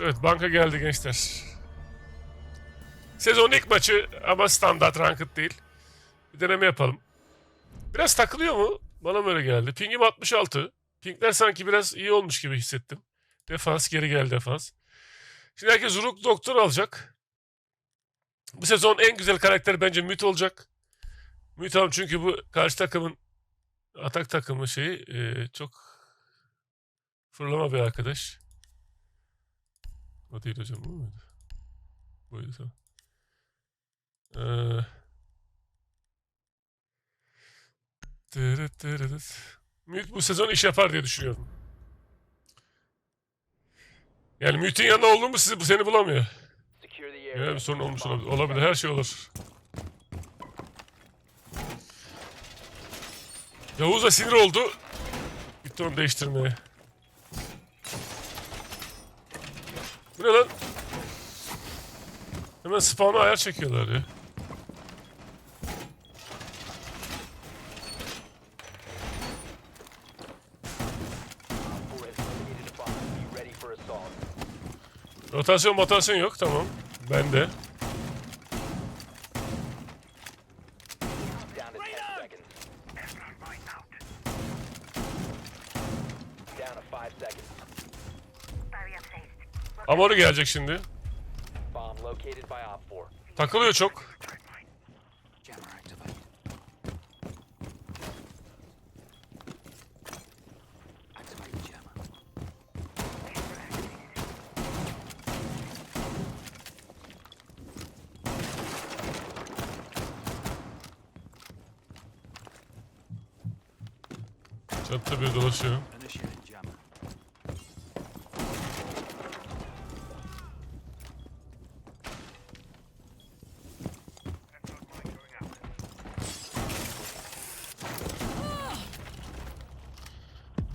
Evet banka geldi gençler. Sezonun ilk maçı ama standart ranked değil. Bir deneme yapalım. Biraz takılıyor mu? Bana böyle geldi. Pingim 66. Pingler sanki biraz iyi olmuş gibi hissettim. Defans geri geldi defans. Şimdi herkes Rook Doktor alacak. Bu sezon en güzel karakter bence Müt olacak. Müt abi çünkü bu karşı takımın atak takımı şeyi e, çok fırlama bir arkadaş. Hocam bu muydu? Buydu tamam. Ee. Müt bu sezon iş yapar diye düşünüyorum. Yani Müt'ün yanında olduğum mu sizi bu seni bulamıyor. Area. bir sorun olmuş olabilir. Olabilir her şey olur. Yavuz da sinir oldu. Gitti onu değiştirmeye. Ne lan? Hemen spawn'a ayar çekiyorlar ya. Rotasyon rotasyon yok tamam. Ben Amoru gelecek şimdi. Bomb located by Op 4. Takılıyor çok. Çatıda bir dolaşıyor.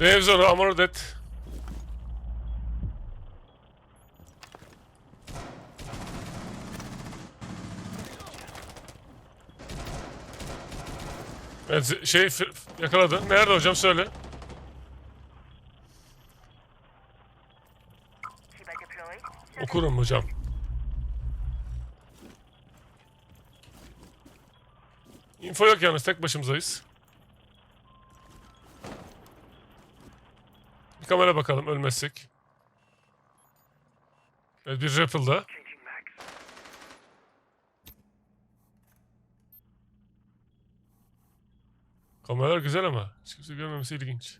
Dev Zoro, Amoru Dead. Evet, şey yakaladı. Nerede hocam söyle. Okurum hocam. Info yok yalnız tek başımızdayız. Kamera bakalım ölmezsek. Evet bir Rappel'da. Kameralar güzel ama hiç kimse görmemesi ilginç.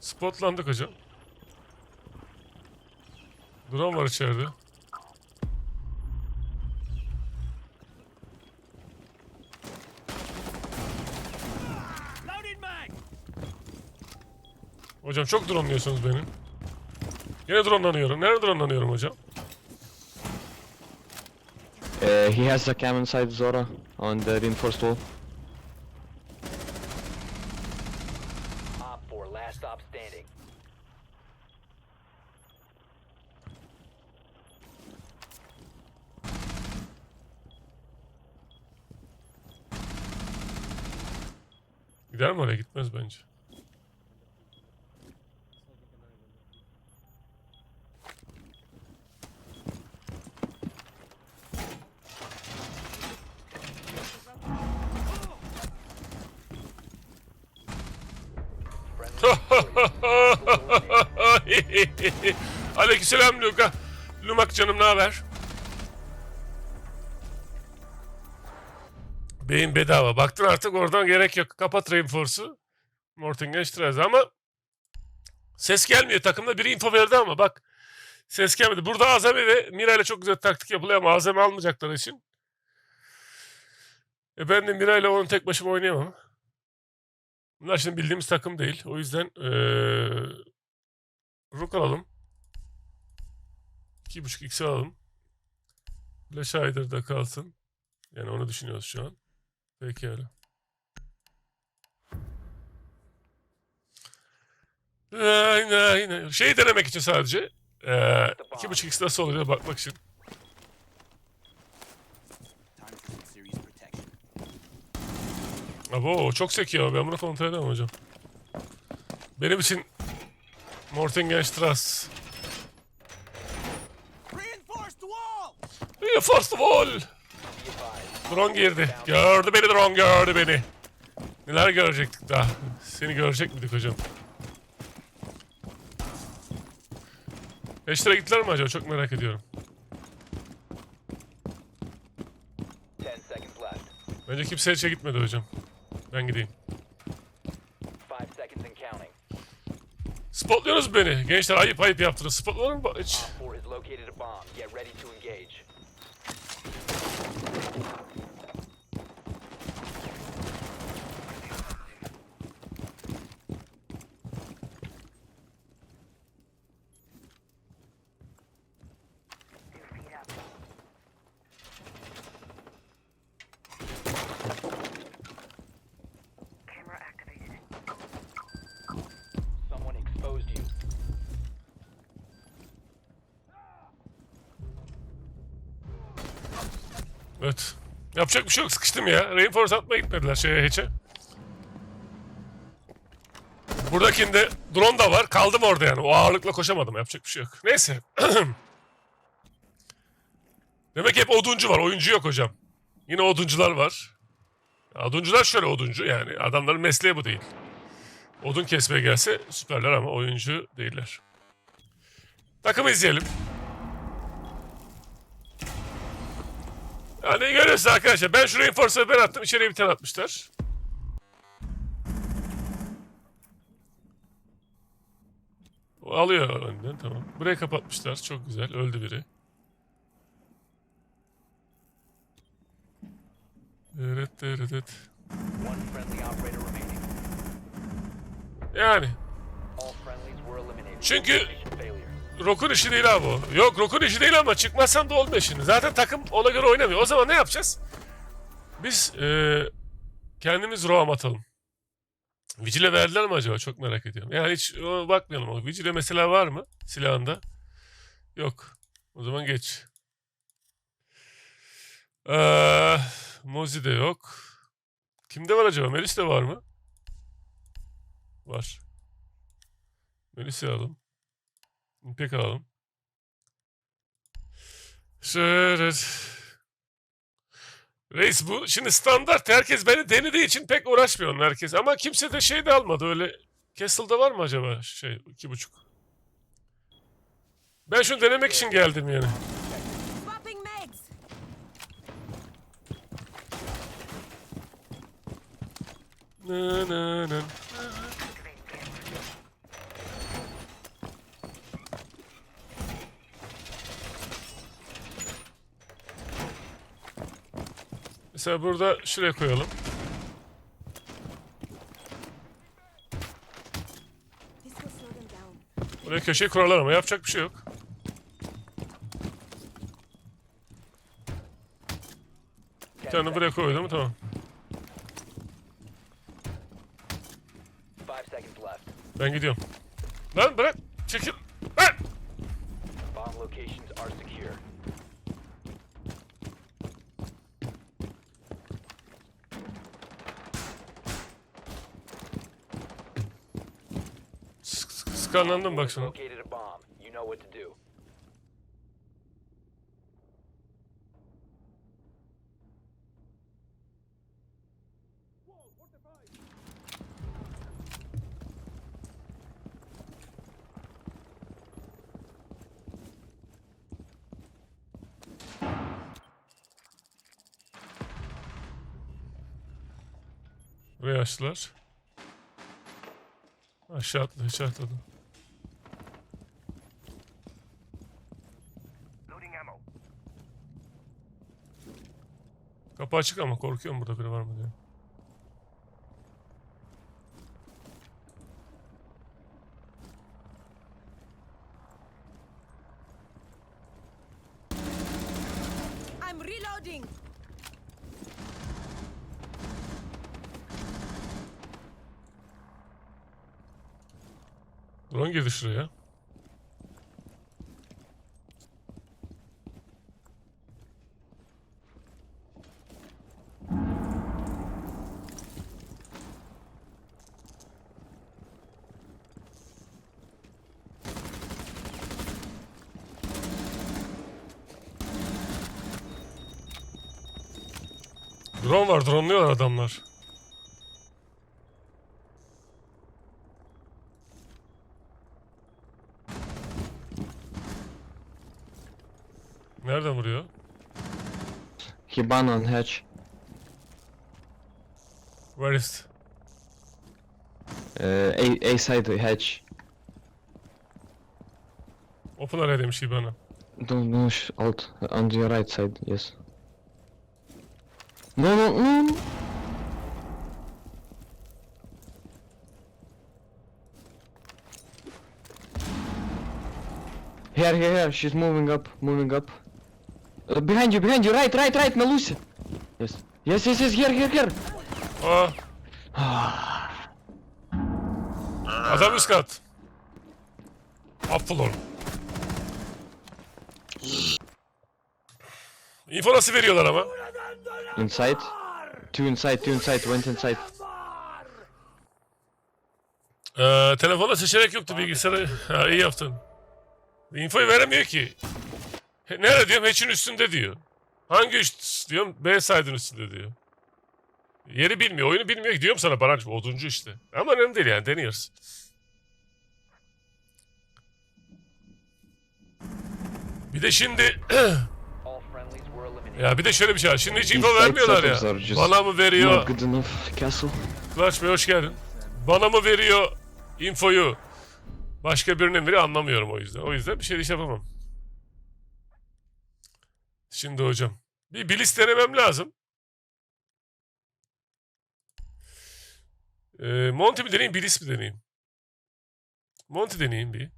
Spotlandık hocam. Drone var içeride. Hocam çok drone'luyorsunuz beni. Yine drone'lanıyorum. Nerede drone'lanıyorum hocam? Uh, he has a cam inside Zora on the reinforced wall. Op 4, last stop standing. Gider mi oraya? Gitmez bence. Aleykümselam Luka. Lumak canım ne haber? Beyin bedava. Baktın artık oradan gerek yok. Kapat Reinforce'u. Mortingen Strauss ama ses gelmiyor. Takımda biri info verdi ama bak ses gelmedi. Burada Azami ve Mira ile çok güzel taktik yapılıyor ama Azami almayacakları için. E ben de Mira ile onu tek başıma oynayamam. Bunlar şimdi bildiğimiz takım değil. O yüzden ee, Rook alalım. 2.5 x alalım. Flash Hider'da kalsın. Yani onu düşünüyoruz şu an. Peki öyle. Aynen aynen. Şey denemek için sadece. Ee, iki buçuk x nasıl oluyor bakmak için. Abo çok sekiyor. Ben bunu kontrol edemem hocam. Benim için Mortingen Strass Reinforce the wall. Drone girdi. Gördü beni drone gördü beni. Neler görecektik daha. Seni görecek miydik hocam? Beşlere gittiler mi acaba? Çok merak ediyorum. 10 seconds left. Bence kimse hiçe gitmedi hocam. Ben gideyim. 5 seconds and counting. Spotluyorsunuz beni. Gençler ayıp ayıp yaptınız. Spotlanır mı? Hiç. Yapacak bir şey yok. Sıkıştım ya. Reinforce atmaya gitmediler şeye hiçe. Buradakinde drone da var. Kaldım orada yani. O ağırlıkla koşamadım. Yapacak bir şey yok. Neyse. Demek hep oduncu var. Oyuncu yok hocam. Yine oduncular var. Oduncular şöyle oduncu yani. Adamların mesleği bu değil. Odun kesmeye gelse süperler ama oyuncu değiller. Takımı izleyelim. Yani görüyorsunuz arkadaşlar. Ben şu reinforce'ı ben attım. İçeriye bir tane atmışlar. O alıyor önden tamam. Burayı kapatmışlar. Çok güzel. Öldü biri. Evet, evet, evet. Yani. Çünkü- Rock'un işi değil abi o. Yok Rock'un işi değil ama çıkmazsan da olmuyor şimdi. Zaten takım ona göre oynamıyor. O zaman ne yapacağız? Biz eee, kendimiz roam atalım. Vigil'e verdiler mi acaba? Çok merak ediyorum. Yani hiç bakmayalım. Vigil'e mesela var mı silahında? Yok. O zaman geç. Eee Mozi de yok. Kimde var acaba? Melis'te var mı? Var. Melis'i alalım. İpek alalım. Şöyle. Reis bu şimdi standart herkes beni denediği için pek uğraşmıyor onun herkes. Ama kimse de şey de almadı öyle. Castle'da var mı acaba şey iki buçuk? Ben şunu denemek için geldim yani. Nı. Mesela burada şuraya koyalım. Buraya köşeyi kurarlar ama yapacak bir şey yok. Bir tane buraya koydum tamam. 5 seconds left. Ben gidiyorum. Lan bırak. Çekil. Skanlandım bak sana. Buraya açtılar. Aşağı atladı, aşağı atladı. Kapı açık ama korkuyorum burada biri var mı diye. I'm reloading. Drone girdi şuraya. Dronluyorlar adamlar. Nereden vuruyor? He ban on hatch. Where is? Uh, A, A side hatch. Open area demiş bana. Don't no sh- alt on your right side. Yes. No no no. Here here here. She's moving up, moving up. Uh, behind you, behind you. Right right right. Melusi. Yes. Yes yes yes. Here here here. Aa. Adam üst kat. Info nasıl veriyorlar ama? Inside. Two inside. Two inside. Went inside. Ee, telefonda seçenek yoktu bilgisayarı. Ha, iyi yaptın. Infoyu veremiyor ki. He, Nerede diyorum? Hatch'in üstünde diyor. Hangi üst diyorum? B side'ın üstünde diyor. Yeri bilmiyor, oyunu bilmiyor. Diyorum sana Barancım, oduncu işte. Ama önemli değil yani, deniyoruz. Bir de şimdi, ya bir de şöyle bir şey var. Şimdi hiç info vermiyorlar ya. Bana mı veriyor? Clutch Bey hoş geldin. Bana mı veriyor infoyu? Başka birine mi veriyor anlamıyorum o yüzden. O yüzden bir şey de yapamam. Şimdi hocam. Bir bilis denemem lazım. Ee, Monty mi deneyeyim, bilis mi deneyeyim? Monty deneyeyim bir.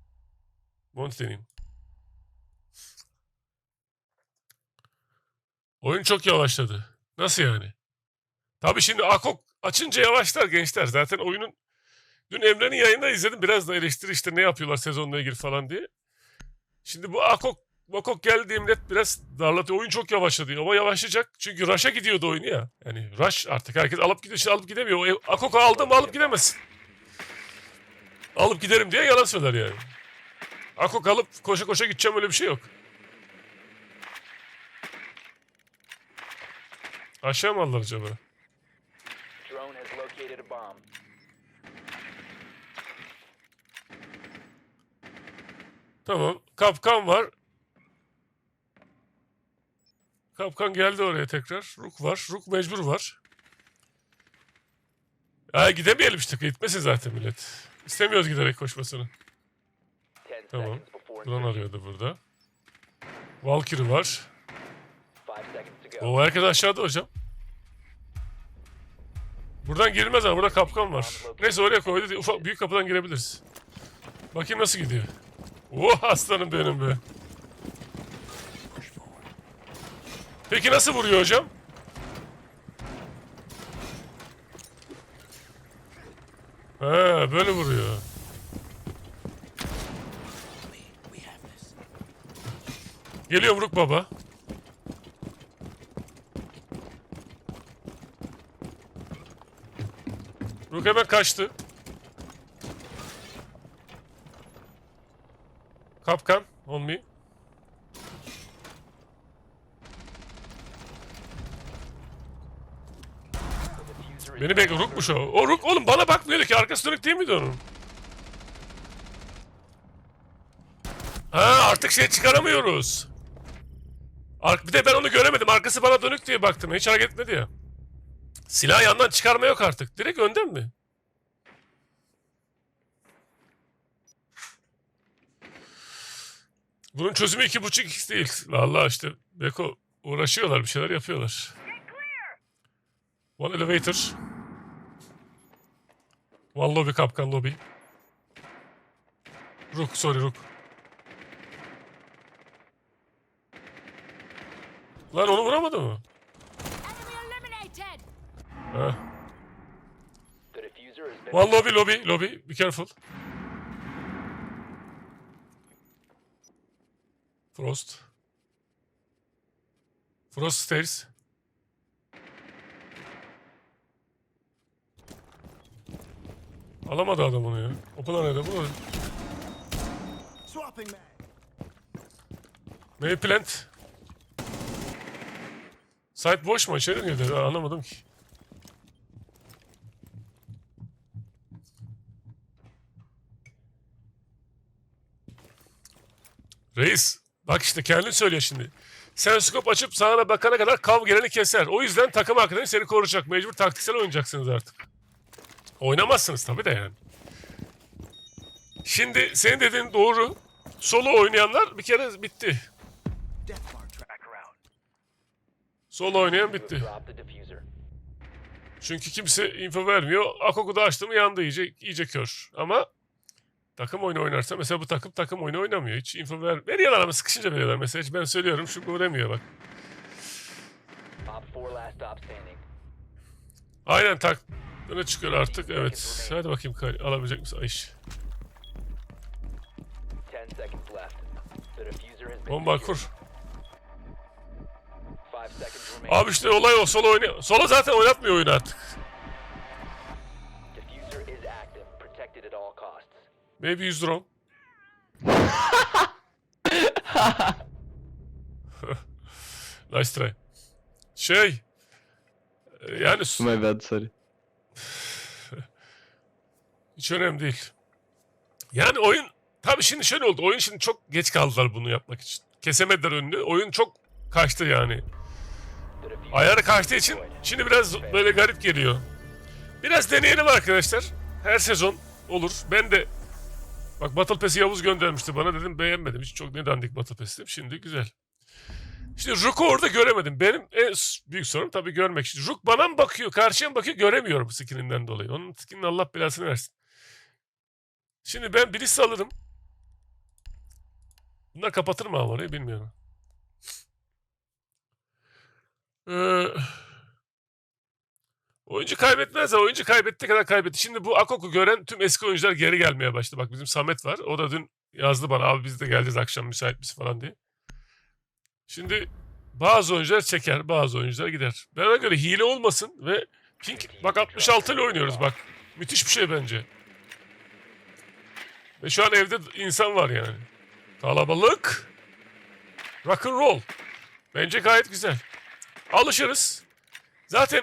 Monty deneyeyim. Oyun çok yavaşladı. Nasıl yani? Tabii şimdi Akok açınca yavaşlar gençler. Zaten oyunun dün Emre'nin yayında izledim. Biraz da eleştiri işte ne yapıyorlar sezonla ilgili falan diye. Şimdi bu Akok Makok geldi millet biraz darlatıyor. Oyun çok yavaşladı. Ama yavaşlayacak. Çünkü Rush'a gidiyordu oyunu ya. Yani Rush artık herkes alıp gidiyor. Şimdi alıp gidemiyor. Ev- Akok'u aldı mı alıp gidemezsin. Alıp giderim diye yalan söyler yani. Akok alıp koşa koşa gideceğim öyle bir şey yok. Aşağı mı aldılar acaba? Tamam. Kapkan var. Kapkan geldi oraya tekrar. Ruk var. Ruk mecbur var. Ya gidemeyelim işte. Gitmesin zaten millet. İstemiyoruz giderek koşmasını. 10 Tamam. insertion. arıyordu burada. Valkyrie var. O herkes aşağıda hocam. Buradan girilmez ama burada kapkan var. Neyse oraya koydu. Ufak büyük kapıdan girebiliriz. Bakayım nasıl gidiyor. Oh aslanım benim be. Peki nasıl vuruyor hocam? Ha böyle vuruyor. We have this. Geliyorum Ruk baba. Ruk hemen kaçtı. Kapkan on me. Beni bekle Ruk'muş o. O Ruk oğlum bana bakmıyordu ki arkası dönük değil miydi onun? Ha artık şey çıkaramıyoruz. Ar- bir de ben onu göremedim. Arkası bana dönük diye baktım. Hiç hareket etmedi ya. Silah yandan çıkarma yok artık. Direkt önden mi? Bunun çözümü iki buçuk x değil. Vallahi işte Beko uğraşıyorlar bir şeyler yapıyorlar. One elevator. One lobby kapkan lobby. Rook sorry Rook. Lan onu vuramadı mı? One lobby lobby lobby. Be careful. Frost. Frost stairs. Alamadı adam onu ya. Open arada bu. Swapping mag. Maybe plant. Site boş mu? İçeri mi girdi? Anlamadım ki. Reis, bak işte kendin söylüyor şimdi. Sen skop açıp sağına bakana kadar kav geleni keser. O yüzden takım arkadaşın seni koruyacak. Mecbur taktiksel oynayacaksınız artık. Oynamazsınız tabii de yani. Şimdi senin dediğin doğru. Solo oynayanlar bir kere bitti. Solo oynayan bitti. Çünkü kimse info vermiyor. Akoku da açtı mı yandı iyice, iyice kör. Ama takım oyunu oynarsa mesela bu takım takım oyunu oynamıyor. Hiç info ver veriyorlar ama sıkışınca veriyorlar. Mesela hiç ben söylüyorum şu demiyor bak. Op 4 last stop standing. Aynen tak. Öne çıkıyor artık. Evet. Hadi bakayım Kay- alabilecek misin Ayş? 10 seconds left. The diffuser has been Bomba kur. 5 seconds remaining. Abi işte olay o. Solo oynuyor. Solo zaten oynatmıyor oyunu artık. Maybe 100 drone. nice try. Şey. e, Yani My bad, sorry. hiç önemli değil. Yani oyun tabii şimdi şöyle oldu. Oyun şimdi çok geç kaldılar bunu yapmak için. Kesemediler önünü. Oyun çok kaçtı yani. Ayarı kaçtığı için şimdi biraz böyle garip geliyor. Biraz deneyelim arkadaşlar. Her sezon olur. Ben de bak Battle Pass'i Yavuz göndermişti bana dedim beğenmedim. Hiç çok ne dandik Battle Pass. Şimdi güzel. Şimdi Rook'u orada göremedim. Benim en büyük sorun tabii görmek. Şimdi Rook bana mı bakıyor, karşıya mı bakıyor göremiyorum skininden dolayı. Onun skininin Allah belasını versin. Şimdi ben Bliss alırım. Bunlar kapatır mı orayı bilmiyorum. Ee, oyuncu kaybetmez ama oyuncu kaybettiği kadar kaybetti. Şimdi bu Akok'u gören tüm eski oyuncular geri gelmeye başladı. Bak bizim Samet var. O da dün yazdı bana abi biz de geleceğiz akşam müsait misin falan diye. Şimdi bazı oyuncular çeker, bazı oyuncular gider. Bana göre hile olmasın ve Pink bak 66 ile oynuyoruz bak. Müthiş bir şey bence. Ve şu an evde insan var yani. Kalabalık. Rock and roll. Bence gayet güzel. Alışırız. Zaten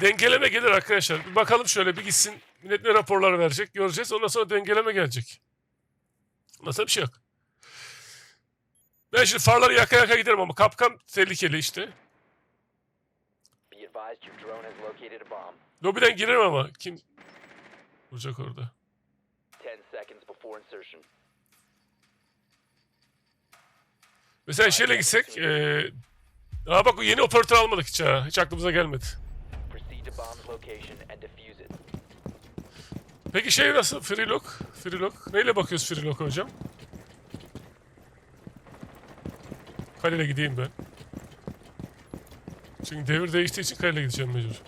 dengeleme gelir arkadaşlar. Bir bakalım şöyle bir gitsin. Millet ne raporlar verecek göreceğiz. Ondan sonra dengeleme gelecek. Sonra bir şey yok. Ben şimdi farları yaka yaka giderim ama kapkan tehlikeli işte. Lobiden girerim ama kim vuracak orada? 10 seconds before insertion. Mesela şeyle gitsek. Eee Aa bak yeni operatör almadık hiç ha. Hiç aklımıza gelmedi. Location and defuse. Peki şey nasıl? Freelock? Freelock. Neyle bakıyoruz Freelock'a hocam? Kaleyle gideyim ben. Çünkü devir değiştiği için kaleyle gideceğim mecbur.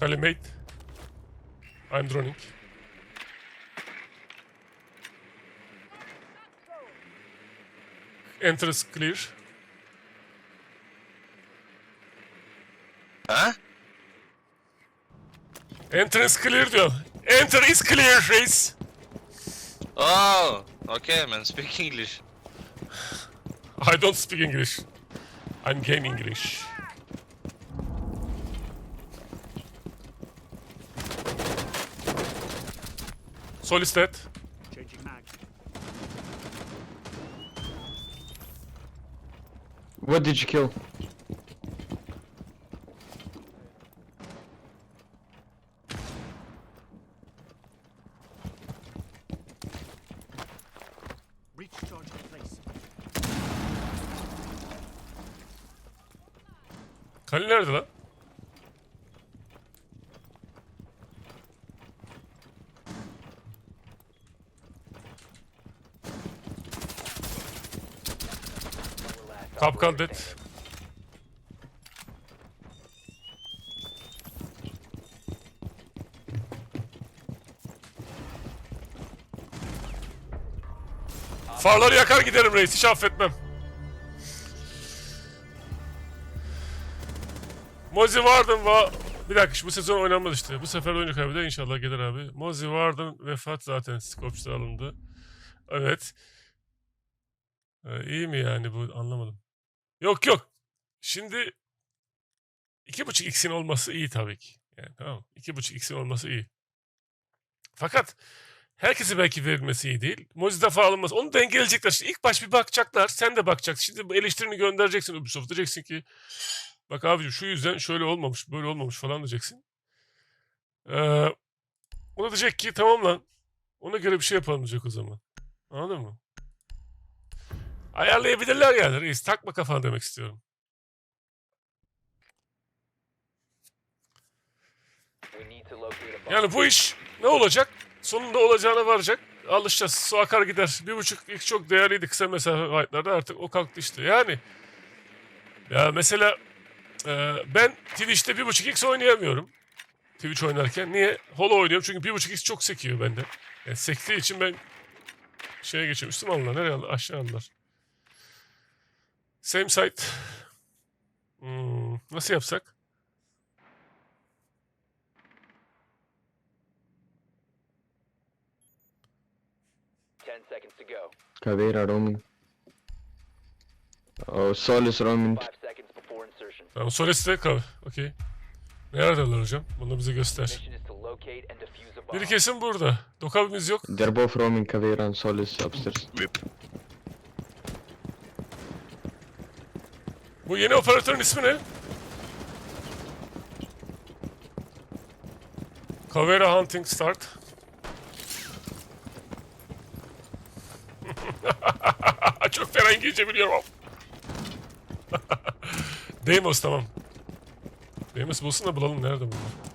Kale mate. I'm droning. Entrance clear. Huh? Entrance clear diyor. Enter is clear reis. Oh, okay, man. Speak English. I don't speak English. I'm game English. Sol is dead. What did you kill? Kapkan dead. Farları yakar giderim reis. Hiç affetmem. Mozi Warden va... Bir dakika bu sezon oynanmadı işte. Bu sefer oyuncu kaybeder inşallah gelir abi. Mozi Warden vefat zaten Skopç'ta alındı. Evet. Ee, iyi mi yani bu anlamadım. Yok yok. Şimdi 2.5 x'in olması iyi tabii ki. Yani tamam. 2.5 x'in olması iyi. Fakat herkese belki verilmesi iyi değil. Mozi defa alınması. Onu dengeleyecekler. Şimdi ilk baş bir bakacaklar. Sen de bakacaksın. Şimdi bu eleştirini göndereceksin Ubisoft. Diyeceksin ki bak abicim şu yüzden şöyle olmamış, böyle olmamış falan diyeceksin. Ee, o da diyecek ki tamam lan. Ona göre bir şey yapalım diyecek o zaman. Anladın mı? Ayarlayabilirler yani reis. Takma kafana demek istiyorum. Yani bu iş ne olacak? Sonunda olacağına varacak. Alışacağız. Su akar gider. Bir buçuk ilk çok değerliydi kısa mesafe fightlarda artık o kalktı işte. Yani ya mesela e, ben Twitch'te bir buçuk x oynayamıyorum. Twitch oynarken. Niye? Holo oynuyorum çünkü bir buçuk x çok sekiyor bende. Yani sektiği için ben şeye geçiyorum. Üstüme alınlar. Nereye alınlar? Aşağı alınlar. Same site. Hmm, nasıl yapsak? Ten seconds to go. Caveira roaming. Oh, Solus roaming. Tamam Soles de kal. Okey. Neredeler hocam? Bunu bize göster. Biri kesin burada. Dokabimiz yok. They're both roaming Caveira and Solus upstairs. Bu yeni operatörün ismi ne? Cavera Hunting Start. Çok fena İngilizce biliyorum. Deimos tamam. Deimos bulsun da bulalım nerede bunlar.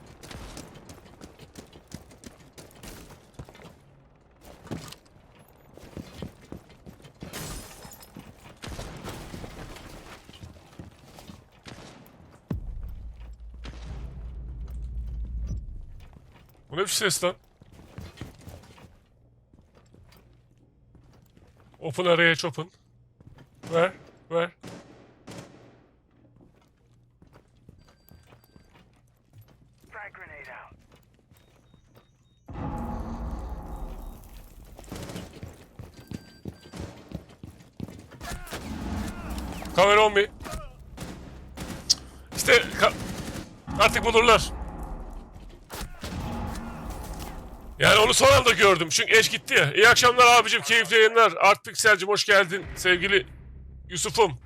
Bir ses lan? Open araya open. Ver, ver. Kamera on me. İşte ka- artık bulurlar. Yani onu son anda gördüm. Çünkü eş gitti ya. İyi akşamlar abicim. Keyifli yayınlar. Art Pixel'cim hoş geldin. Sevgili Yusuf'um.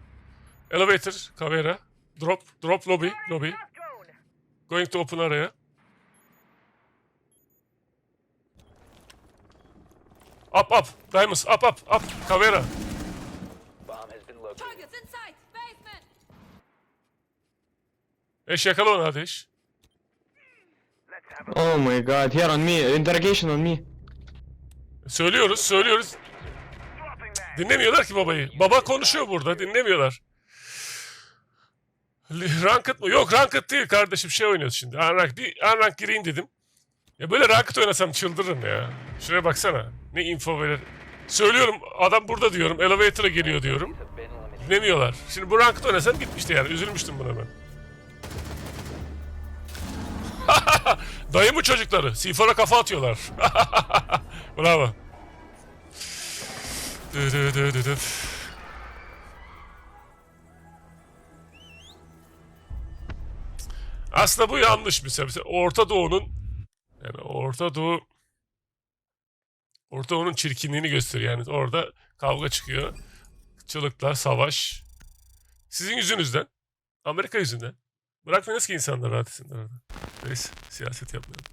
Elevator. Kamera. Drop. Drop lobby. Lobby. Going to open araya. Up up. Diamonds. Up up. Up. Kamera. Bomb has been located. Targets in sight. Basement. Eş yakala onu hadi eş. Oh my god, here on me. Interrogation on me. Söylüyoruz, söylüyoruz. Dinlemiyorlar ki babayı. Baba konuşuyor burada, dinlemiyorlar. Ranked mı? Yok ranked değil kardeşim. Şey oynuyoruz şimdi. Unranked. Bir Unranked gireyim dedim. Ya böyle ranked oynasam çıldırırım ya. Şuraya baksana. Ne info verir. Söylüyorum adam burada diyorum. Elevator'a geliyor diyorum. Dinlemiyorlar. Şimdi bu ranked oynasam gitmişti yani. Üzülmüştüm buna ben. Dayı mı çocukları? C4'a kafa atıyorlar. Bravo. Dö dö dö dö dö. Aslında bu yanlış bir sebep. Orta Doğu'nun yani Orta Doğu Orta Doğu'nun çirkinliğini gösteriyor. Yani orada kavga çıkıyor. Çığlıklar, savaş. Sizin yüzünüzden. Amerika yüzünden. Bırakmayınız ki insanlar rahat etsinler orada. Neyse, siyaset yapmayalım.